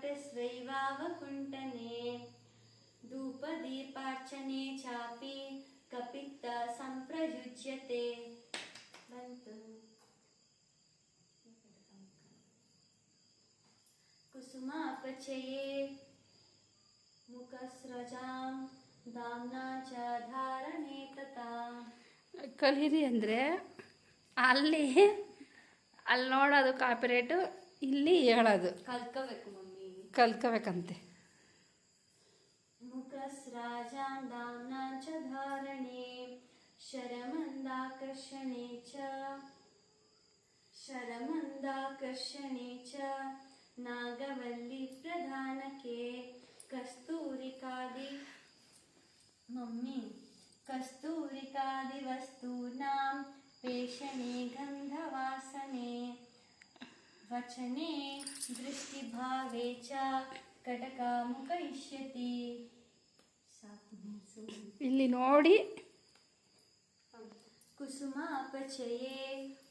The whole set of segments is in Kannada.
ಕಟಸ್ವೈವಾವಕುಂಠನೆ ಧೂಪ ದೀಪಾರ್ಚನೆ ಚಾಪಿ ಕಪಿತ್ತ ಸಂಪ್ರಯುಜ್ಯತೆ. ಬಂತು. ಕುಸುಮಾಪಚಯೇ ಮುಖಸ್ರಜಾಂ ದಾಮ್ನಾ ಚ ಧಾರಣೆ ಕಲೀರಿ ಅಂದರೆ ಅಲ್ಲಿ ಅಲ್ಲಿ ನೋಡೋದು ಕಾಪಿರೇಟು ಇಲ್ಲಿ ಹೇಳೋದು. ಕಲ್ಕೋಬೇಕು ಮಮ್ಮಿ ಕಲ್ಕೋಬೇಕಂತೆ मुखस्राजां दाम्ना च धारणे शरमन्दाकर्षणे च शरमन्दाकर्षणे च नागवल्लीप्रधानके कस्तूरिकादि मम्मी कस्तूरिकादिवस्तूनां पेषणे गन्धवासने वचने दृष्टिभावे च कटकामुपैष्यति ಇಲ್ಲಿ ನೋಡಿ कुसुमापचये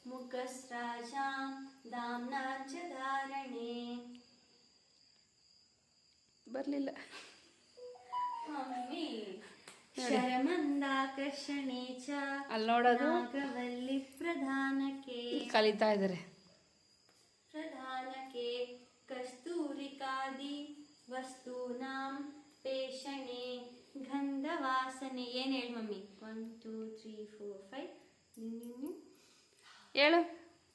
मुखस्राजां दाम्ना च धारणे ಬರಲಿಲ್ಲ मम्मी शरमन्दाकर्षणे च ಅಲ್ಲಿ ನೋಡೋದು नागवल्लिप्रधानके ಕಲಿತಾ ಇದ್ದಾರೆ प्रधानके कस्तूरिकादि वस्तूनां पेषणे ಗಂಧವಾಸನೆ ಏನು ಹೇಳಿ mummy one two three four five ಹೇಳು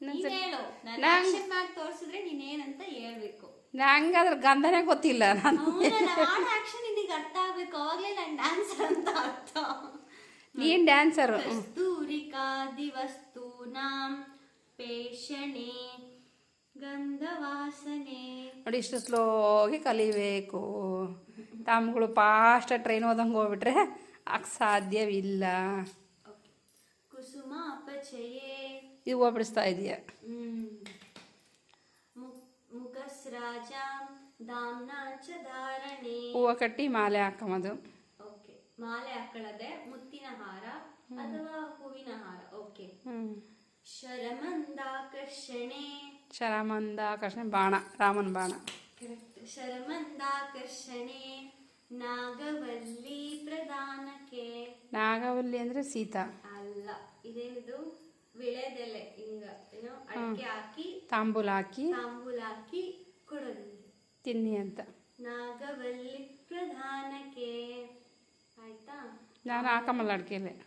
ನೀನ್ ಇನ್ನೊಂದ್ಸರಿ. ಹೇಳು ನಾನು ನಾನ್- ಆಕ್ಷನ್ ಮಾಡಿ ತೋರಿಸಿದ್ರೆ ನೀನೇನಂತ ಹೇಳ್ಬೇಕು ನಂಗಾದ್ರೆ ಗಂಧನೇ ಗೊತ್ತಿಲ್ಲ ನಾನು ಆಕ್ಷನ್ ನಿನಗೆ ಅರ್ಥ ಆಗ್ಬೇಕು ಅವಾಗಲೇ ನಾನು ಡ್ಯಾನ್ಸರ್ ಅಂತ ಅರ್ಥ ನೀನು ಡ್ಯಾನ್ಸರು ಕಸ್ತೂರಿಕಾದಿ ವಸ್ತೂನಾಂ ಪೇಷಣೆ ಗಂಧವಾಸನೆ ನೋಡಿ ಇಷ್ಟು ಸ್ಲೋಗಿ ಕಲಿಬೇಕು. ತಮ್ಗಳು ಫಾಸ್ಟ್ ಟ್ರೈನ್ ಹೋದಂಗೆ ಹೋಗ್ಬಿಟ್ರೆ ಆಗ ಸಾಧ್ಯವಿಲ್ಲ. ಕುಸುಮ ಅಪಚಯೇ. ಇದು ಹೋಗ್ಬಿಡಿಸ್ತಾ ಇದೆಯಾ. ಹೂವ ಕಟ್ಟಿ ಮಾಲೆ ಹಾಕಮದು. ಓಕೆ. ಮಾಲೆ ಹಾಕೊಳ್ಳದೆ ಮುತ್ತಿನ ಹಾರ ಅಥವಾ ಹೂವಿನ ಹಾರ. ಓಕೆ. ಹ್ಞೂ ಶರಮಂದಾಕರ್ಷಣೆ ಬಾಣ ರಾಮನ ಬಾಣ ಶರಮಂದಾಕರ್ಷಣೆ ನಾಗವಲ್ಲಿ ಪ್ರಧಾನಕ್ಕೆ ನಾಗವಲ್ಲಿ ಅಂದರೆ ಸೀತಾ. ಅಲ್ಲ ಇದೇನಿದು? ವಿಳೆದೆಲೆ ಹಿಂಗ ಏನೋ? ಅಡಿಕೆ ಹಾಕಿ ತಾಂಬೂಲ ಹಾಕಿ ತಾಂಬೂಲ ಹಾಕಿ ಕೊಡೋದು. ತಿನ್ನಿ ಅಂತ. ನಾಗವಲ್ಲಿ ಪ್ರಧಾನಕ್ಕೆ. ಆಯ್ತಾ? ನಾನು ಹಾಕಮಲ್ಲ ಅಡಿಕೆಲೆ.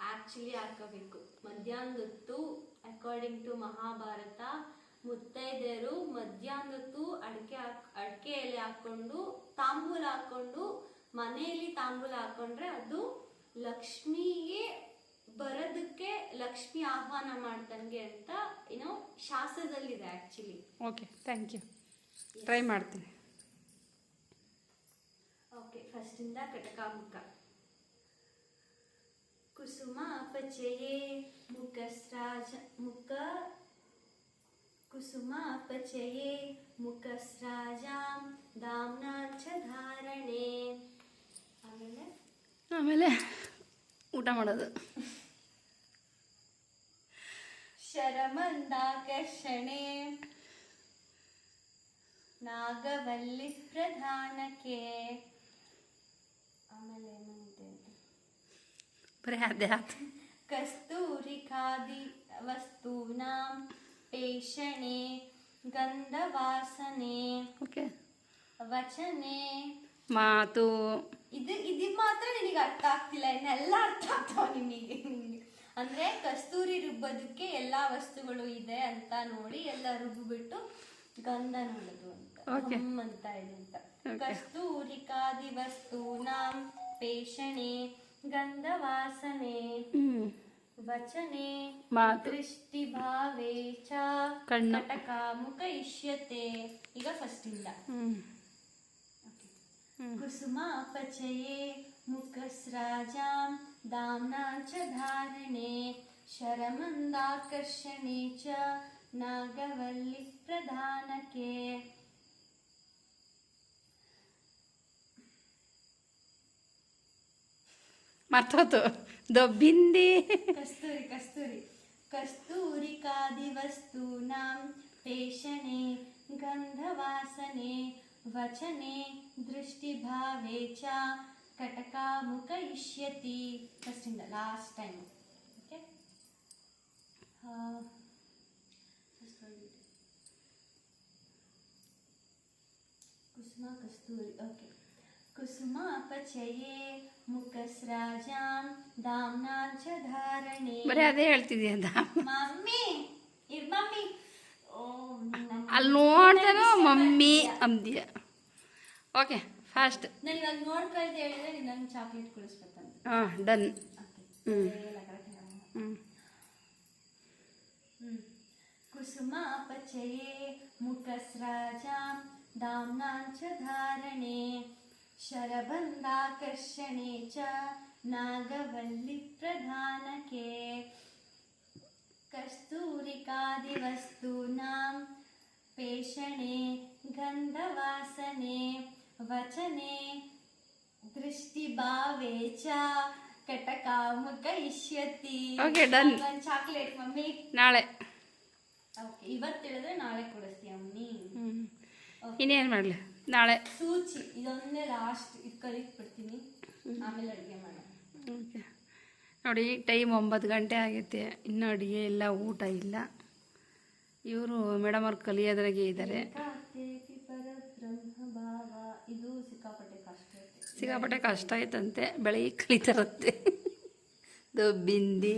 ಆಕ್ಚುಲಿ ಹಾಕೋಬೇಕು. ಮಧ್ಯಾಹ್ನದೊತ್ತು ಅಕಾರ್ಡಿಂಗ್ ಟು ಮಹಾಭಾರತ ಮುತ್ತೈದೆಯರು ಮಧ್ಯಾಹ್ನದೊತ್ತು ಅಡಿಕೆ ಹಾಕ್ ಅಡಿಕೆ ಎಲೆ ಹಾಕೊಂಡು ತಾಂಬೂಲ ಹಾಕೊಂಡು ಮನೆಯಲ್ಲಿ ತಾಂಬೂಲ ಹಾಕೊಂಡ್ರೆ ಅದು ಲಕ್ಷ್ಮಿಗೆ ಬರೋದಕ್ಕೆ ಲಕ್ಷ್ಮಿ ಆಹ್ವಾನ ಮಾಡ್ದಂಗೆ ಅಂತ ಏನೋ ಶಾಸ್ತ್ರದಲ್ಲಿದೆ actually okay thank you try ಮಾಡ್ತೀನಿ. ಓಕೆ ಫಸ್ಟಿಂದ ಕಟಕಾಮುಖ. ಕುಸುಮ ಅಪಚಯೇ ಮುಖಸ್ರಾಜ ಮುಖ ಅಪಚಯೇ ಮುಖಸ್ರಾಜಾಂ ದಾಮ್ನಾ ಚ ಧಾರಣೆ ಆಮೇಲೆ ಆಮೇಲೆ ಊಟ ಮಾಡೋದು. ಶರಮಂದಾಕರ್ಷಣೆ। ನಾಗವಲ್ಲಿ ಪ್ರಧಾನಕ್ಕೆ। ಆಮೇಲೆ ಏನಂತೆ? ಬರೀ ಅದೇ ಆಯ್ತು. ಕಸ್ತೂರಿಕಾದಿ ವಸ್ತೂನಾಂ ಪೇಷಣೆ ಗಂಧವಾಸನೆ ಓಕೆ ವಚನೆ ಮಾತು. ಇದು ಇದು ಮಾತ್ರ ನಿನಗೆ ಅರ್ಥ ಆಗ್ತಿಲ್ಲ ಇನ್ನೆಲ್ಲ ಅರ್ಥ ಆಗ್ತಾವ ನಿಮಗೆ ಅಂದ್ರೆ ಕಸ್ತೂರಿ ರುಬ್ಬೋದಕ್ಕೆ ಎಲ್ಲಾ ವಸ್ತುಗಳು ಇದೆ ಅಂತ ನೋಡಿ ಎಲ್ಲ ರುಬ್ಬಿಬಿಟ್ಟು ಗಂಧ ನೋಡೋದು ಅಂತ. ಹಮ್ ಅಂತ ಇದೆ ಅಂತ. ಕಸ್ತೂರಿಕಾದಿ ವಸ್ತೂನಾಂ ಪೇಷಣೆ ಗಂಧವಾಸನೆ. ವಚನೆ ದೃಷ್ಟಿ ಭಾವೇ ಚ ಕಣ್ಣ. ಮುಖ ಇಷ್ಯತೆ ಈಗ ಫಸ್ಟ್ ಇಲ್ಲ ಕುಸುಮಾಪಚಯೇ ಮುಖಸ್ರಾಜಾಂ ದಾಮ್ನಾ ಚ ಧಾರಣೆ ಶರಮಂದಾಕರ್ಷಣೆ ಚ ನಾಗವಲ್ಲಿ ಪ್ರಧಾನಕ್ಕೆ ಮರ್ತೋತು. దొబ్బింది కస్తూరి కస్తూరి కస్తూరికాది వస్తూనాం పేషణే గంధవాసనే వచనే దృష్టిభావే చ కటకాముఖయిష్యతి first in the last time okay కుసుమ కస్తూరి ఓకే కుసుమాపచయే ಮುಖಸ್ರಾಜಾಂ ದಾಮ್ನಾಂಚ ಧಾರಣೆ. ಬರೀ ಅದೇ ಹೇಳ್ತಿದ್ಯಾ ದಾಮ್? ಮಮ್ಮಿ ಇರ್ ಮಮ್ಮಿ. ಅಲ್ಲಿ ನೋಡ್ದೇನೋ ಮಮ್ಮಿ ಅಂದಿಯ. Okay fast. ನಾನು ಇವಾಗ ನೋಡ್ಕೊಳ್ದೆ ಹೇಳಿದ್ರೆ ನೀನು ನಂಗೆ ಚಾಕ್ಲೇಟ್ ಕುಳಿಸ್ಬೇಕಂತ ಹಾಂ ಡನ್. ಹ್ಞೂ ಕುಸುಮಾಪಚಯೇ ಮುಖಸ್ರಾಜಾಂ ದಾಮ್ನಾಂಚ ಧಾರಣೆ. शरबन्धाकर्षणे च नागवल्लिप्रधानके कस्तूरिकादिवस्तूनां पेषणे गन्धवासने वचने दृष्टिभावे च ಕಟಕಾಮುಕಯಿಷ್ಯತಿ Okay, done. ಚಾಕ್ಲೇಟ್ ಮಮ್ಮಿ ನಾಳೆ ಓಕೆ ಇವತ್ತು ಹೇಳಿದ್ರೆ ನಾಳೆ ಕೊಡಿಸ್ತೀಯ ಮಮ್ಮಿ ಹ್ಞೂ ಇನ್ನೇನು ಮಾಡಲಿ ನಾಳೆ. ಸೂಚಿ ಇದೊಂದೇ ಲಾಸ್ಟ್ ಇದು ಕಲಿಕ್ ಬಿಡ್ತೀನಿ ಆಮೇಲೆ ಅಡುಗೆ ಮಾಡೋಣ. ಓಕೆ. ನೋಡಿ ಟೈಮ್ ಒಂಬತ್ತು ಗಂಟೆ ಆಗೈತೆ. ಇನ್ನೂ ಅಡುಗೆ ಇಲ್ಲ ಊಟ ಇಲ್ಲ. ಇವರು ಮೇಡಮ್ ಅವ್ರು ಕಲಿಯೋದ್ರಾಗೆ ಇದ್ದಾರೆ ಇದು ಸಿಕ್ಕಾಪಟ್ಟೆ ಕಷ್ಟ ಸಿಕ್ಕಾಪಟ್ಟೆ ಕಷ್ಟ ಆಯ್ತಂತೆ. ಬೆಳಿಗ್ಗೆ ಕಲಿತಾರಂತೆ ಬಿಂದಿ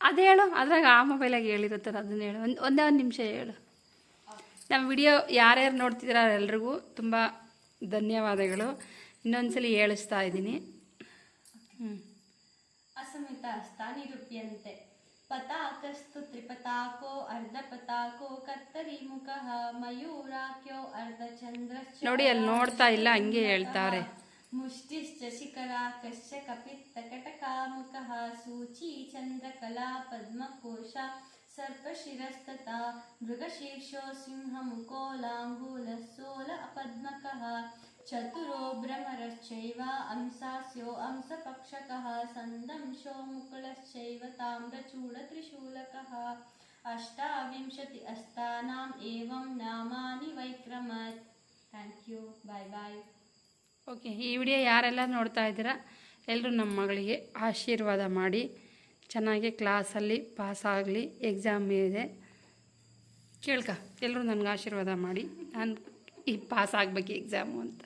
ಅದೇ ಹೇಳು. ಅದ್ರಾಗ ಆ ಮೊಬೈಲಾಗಿ ಹೇಳಿರುತ್ತಾರೆ ಅದನ್ನ ಹೇಳು. ಒಂದು ಒಂದೇ ಒಂದು ನಿಮಿಷ ಹೇಳು. ನಮ್ಮ ವಿಡಿಯೋ ಯಾರ್ಯಾರು ನೋಡ್ತಿದ್ದೀರ ಎಲ್ರಿಗೂ ತುಂಬ ಧನ್ಯವಾದಗಳು. ಇನ್ನೊಂದ್ಸಲಿ ಹೇಳಿಸ್ತಾ ಇದ್ದೀನಿ. ಅಸಮಿತ ಹಸ್ತಾನಿರುಪ್ಯಂತೆ ಪತಾಕಸ್ತು ತ್ರಿಪತಾಕೋ ಅರ್ಧ ಪತಾಕೋ ಕತ್ತರಿ ಮುಖಃ ಅರ್ಧ ಚಂದ್ರ ನೋಡಿ ಅಲ್ಲಿ ನೋಡ್ತಾ ಇಲ್ಲ ಹಂಗೆ ಹೇಳ್ತಾರೆ. ಮುಷ್ಟಿಶ್ಚ ಕಪಿತ್ತ ಕಟಕಾಮುಖ ಸೂಚಿ ಚಂದ್ರಕಲಾ ಪದ್ಮಕೋಶ ಸರ್ಪಶಿರಸ್ತತಾ ಮೃಗಶೀರ್ಷೋ ಸಿಂಹಂ ಲಾಂಗೂಲಸೋಲ ಅಪದ್ಮಕಃ ಚತುರೋ ಭ್ರಮರಶ್ಚೈವ ಅಂಸಾಸ್ಯೋ ಅಂಸಪಕ್ಷಕಃ ಸಂದಂಶೋ ಮುಕುಳಶ್ಚೈವ ತಾಮ್ರಚೂಡತ್ರಿಶೂಲಕಃ ಅಷ್ಟಾವಿಂಶತಿ ಅಸ್ತಾನಾಂ ಏವಂ ನಾಮಾನಿ ವೈಕ್ರಮತ್ thank you bye bye okay ಈ ವಿಡಿಯೋ ಯಾರೆಲ್ಲ ನೋಡ್ತಾ ಇದ್ದೀರಾ ಎಲ್ಲರೂ ನಮ್ಮ ಮಗಳಿಗೆ ಆಶೀರ್ವಾದ ಮಾಡಿ. ಚೆನ್ನಾಗಿ ಕ್ಲಾಸಲ್ಲಿ ಪಾಸಾಗಲಿ ಎಕ್ಸಾಮ್ ಇದೆ. ಕೇಳ್ಕ. ಎಲ್ಲರೂ ನನಗೆ ಆಶೀರ್ವಾದ ಮಾಡಿ. ನಾನು ಈ ಪಾಸ್ ಆಗಬೇಕು ಎಕ್ಸಾಮು ಅಂತ.